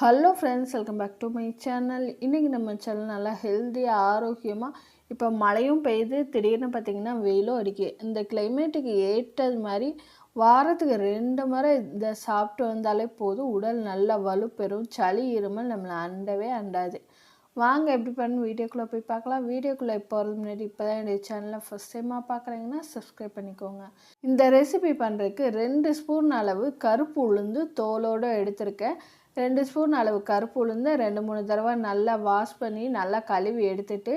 Hello friends welcome back to my channel இன்றைக்கி நம்ம channel நல்லா ஹெல்த்தியாக ஆரோக்கியமாக இப்போ மழையும் பெய்யுது திடீர்னு பார்த்திங்கன்னா வெயிலும் அடிக்குது. இந்த கிளைமேட்டுக்கு ஏற்றது மாதிரி வாரத்துக்கு ரெண்டு முறை இதை சாப்பிட்டு வந்தாலே போதும். உடல் நல்லா வலுப்பெறும் சளி இருமல் நம்மளை அண்டவே அண்டாது. வாங்க எப்படி பண்ணு? வீடியோக்குள்ளே போய் பார்க்கலாம். வீடியோக்குள்ளே போகிறது முன்னாடி இப்போ தான் என்னுடைய சேனலை ஃபஸ்ட் டைமாக பார்க்குறீங்கன்னா சப்ஸ்கிரைப் பண்ணிக்கோங்க. இந்த ரெசிபி பண்ணுறதுக்கு ரெண்டு ஸ்பூன் அளவு கருப்பு உளுந்து தோலோடு எடுத்திருக்கேன். ரெண்டு ஸ்பூன் அளவு கருப்பு உளுந்து ரெண்டு மூணு தடவை நல்லா வாஷ் பண்ணி நல்லா கழுவி எடுத்துட்டு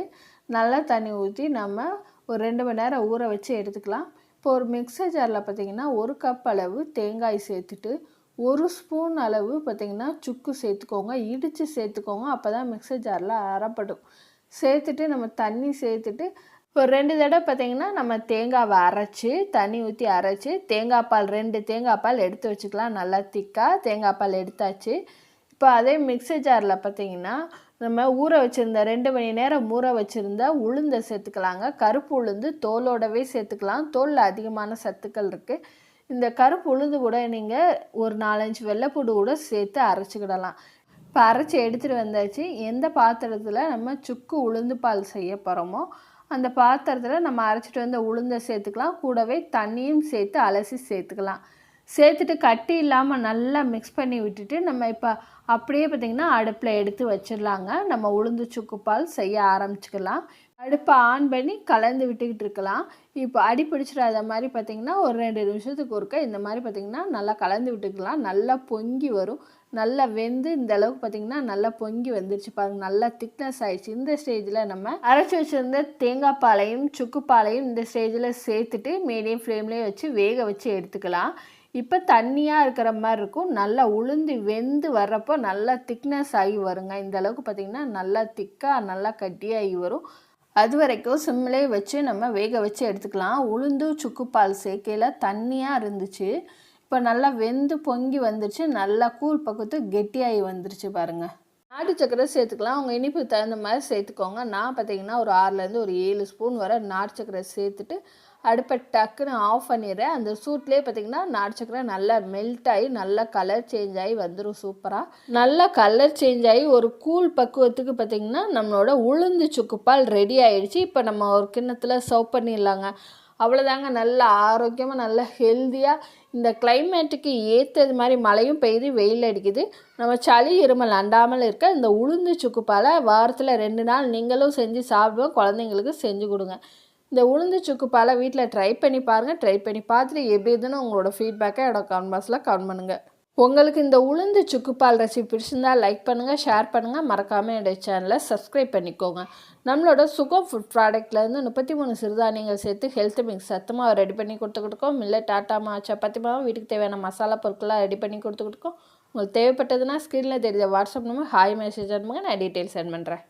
நல்லா தண்ணி ஊற்றி நம்ம ஒரு ரெண்டு மணி நேரம் ஊற வச்சு எடுத்துக்கலாம். இப்போ ஒரு மிக்சர் ஜாரில் பார்த்திங்கன்னா ஒரு கப் அளவு தேங்காய் சேர்த்துட்டு ஒரு ஸ்பூன் அளவு பார்த்திங்கன்னா சுக்கு சேர்த்துக்கோங்க இடித்து சேர்த்துக்கோங்க அப்போ தான் மிக்சர் ஜாரில் அறப்படும் சேர்த்துட்டு நம்ம தண்ணி சேர்த்துட்டு ஒரு ரெண்டு தடவை பார்த்திங்கன்னா நம்ம தேங்காவை அரைச்சி தண்ணி ஊற்றி அரைச்சி தேங்காய் பால் ரெண்டு தேங்காய் பால் எடுத்து வச்சுக்கலாம். நல்லா திக்காக தேங்காய் பால் எடுத்தாச்சு. இப்போ அதே மிக்சர் ஜாரில் பார்த்திங்கன்னா நம்ம ஊற வச்சுருந்த ரெண்டு மணி நேரம் ஊற வச்சுருந்த உளுந்தை சேர்த்துக்கலாங்க. கருப்பு உளுந்து தோலோடவே சேர்த்துக்கலாம். தோலில் அதிகமான சத்துக்கள் இருக்குது இந்த கருப்பு உளுந்து கூட நீங்கள் ஒரு நாலஞ்சு வெள்ளைப்பூடு கூட சேர்த்து அரைச்சிக்கிடலாம். இப்போ அரைச்சி எடுத்துகிட்டு வந்தாச்சு. எந்த பாத்திரத்தில் நம்ம சுக்கு உளுந்து பால் செய்ய போகிறோமோ அந்த பாத்திரத்தில் நம்ம அரைச்சிட்டு வந்த உளுந்தை சேர்த்துக்கலாம். கூடவே தண்ணியும் சேர்த்து அலசி சேர்த்துக்கலாம். சேர்த்துட்டு கட்டி இல்லாமல் நல்லா மிக்ஸ் பண்ணி விட்டுட்டு நம்ம இப்போ அப்படியே பார்த்திங்கன்னா அடுப்பில் எடுத்து வச்சிடலாங்க. நம்ம உளுந்து சுக்குப்பால் செய்ய ஆரம்பிச்சுக்கலாம். அடுப்பை ஆன் பண்ணி கலந்து விட்டுக்கிட்டு இருக்கலாம். இப்போ அடி பிடிச்சிடாத மாதிரி பார்த்திங்கன்னா ஒரு ரெண்டு நிமிஷத்துக்கு ஒருக்க இந்த மாதிரி பார்த்திங்கன்னா நல்லா கலந்து விட்டுக்கலாம். நல்லா பொங்கி வரும். நல்லா வெந்து இந்த அளவுக்கு பார்த்திங்கன்னா நல்லா பொங்கி வந்துருச்சு பாருங்க. நல்லா திக்னஸ் ஆயிடுச்சு. இந்த ஸ்டேஜில் நம்ம அரைச்சி வச்சுருந்த தேங்காய் பாலையும் சுக்கு பாலையும் இந்த ஸ்டேஜில் சேர்த்துட்டு மீடியம் ஃப்ளேம்லேயே வச்சு வேக வச்சு எடுத்துக்கலாம். இப்போ தண்ணியாக இருக்கிற மாதிரி இருக்கும். நல்லா உளுந்து வெந்து வர்றப்போ நல்லா திக்னஸ் ஆகி வருங்க. இந்த அளவுக்கு பார்த்திங்கன்னா நல்லா திக்காக நல்லா கட்டியாகி வரும். அது வரைக்கும் சிம்மிலே வச்சு நம்ம வேக வச்சு எடுத்துக்கலாம். உளுந்து சுக்குப்பால் சேர்க்கையில் தண்ணியாக இருந்துச்சு. இப்போ நல்லா வெந்து பொங்கி வந்துருச்சு. நல்லா கூழ் பக்கத்து கெட்டியாகி வந்துருச்சு பாருங்கள் நாட்டு சக்கரை சேர்த்துக்கலாம். அவங்க இனிப்புக்கு தகுந்த மாதிரி சேர்த்துக்கோங்க. நான் பார்த்தீங்கன்னா ஒரு ஆறுலேருந்து ஒரு ஏழு ஸ்பூன் வர நாட்டு சக்கரை சேர்த்துட்டு அடுப்பை டக்குன்னு ஆஃப் பண்ணிடுறேன். அந்த சூட்லேயே பார்த்திங்கன்னா நாட்டு சக்கரை நல்லா மெல்ட் ஆகி நல்லா கலர் சேஞ்ச் ஆகி வந்துடும் சூப்பராக நல்லா கலர் சேஞ்ச் ஆகி ஒரு கூழ் பக்குவத்துக்கு பார்த்திங்கன்னா நம்மளோட உளுந்து சுக்குப்பால் ரெடி ஆகிடுச்சு இப்போ நம்ம ஒரு கிண்ணத்தில் சர்வ் பண்ணிடலாங்க. அவ்வளோதாங்க நல்ல ஆரோக்கியமாக நல்ல ஹெல்த்தியாக இந்த கிளைமேட்டுக்கு ஏற்றது மாதிரி மழையும் பெய்யுது வெயில் அடிக்குது. நம்ம சளி இருமல் அண்டாமல் இருக்க இந்த உளுந்து சுக்குப்பாலை வாரத்தில் ரெண்டு நாள் நீங்களும் செஞ்சு சாப்பிடுவோம் குழந்தைங்களுக்கு செஞ்சு கொடுங்க. இந்த உளுந்து சுக்குப்பால் வீட்டில் ட்ரை பண்ணி பாருங்கள் ட்ரை பண்ணி பார்த்துட்டு எப்படி இதுன்னு உங்களோட ஃபீட்பேக்கை என்னோடய கமெண்ட் பாக்ஸில் கமெண்ட் பண்ணுங்கள் உங்களுக்கு இந்த உளுந்து சுக்குப்பால் ரெசிபி பிடிச்சிருந்தால் லைக் பண்ணுங்கள் ஷேர் பண்ணுங்கள் மறக்காமல் என்னுடைய சேனலை சப்ஸ்கிரைப் பண்ணிக்கோங்க. நம்மளோட சுகம் ஃபுட் ப்ராடக்ட்லேருந்து முப்பத்தி மூணு சிறுதானியங்கள் சேர்த்து ஹெல்த் மிக்ஸ் சத்தமாக ரெடி பண்ணி கொடுத்துக்கிட்டுக்கோம் இல்லை டாட்டா மா சப்பாத்தி மாவும் வீட்டுக்கு தேவையான மசாலா பொருட்களாக ரெடி பண்ணி கொடுத்துக்கிட்டுக்கோம் உங்களுக்கு தேவைப்பட்டதுன்னா ஸ்க்ரீனில் தெரிஞ்ச வாட்ஸ்அப் நம்பர் ஹாய் மெசேஜ் அனுப்புங்க. நான் டீட்டெயில்ஸ் சென்ட் பண்ணுறேன்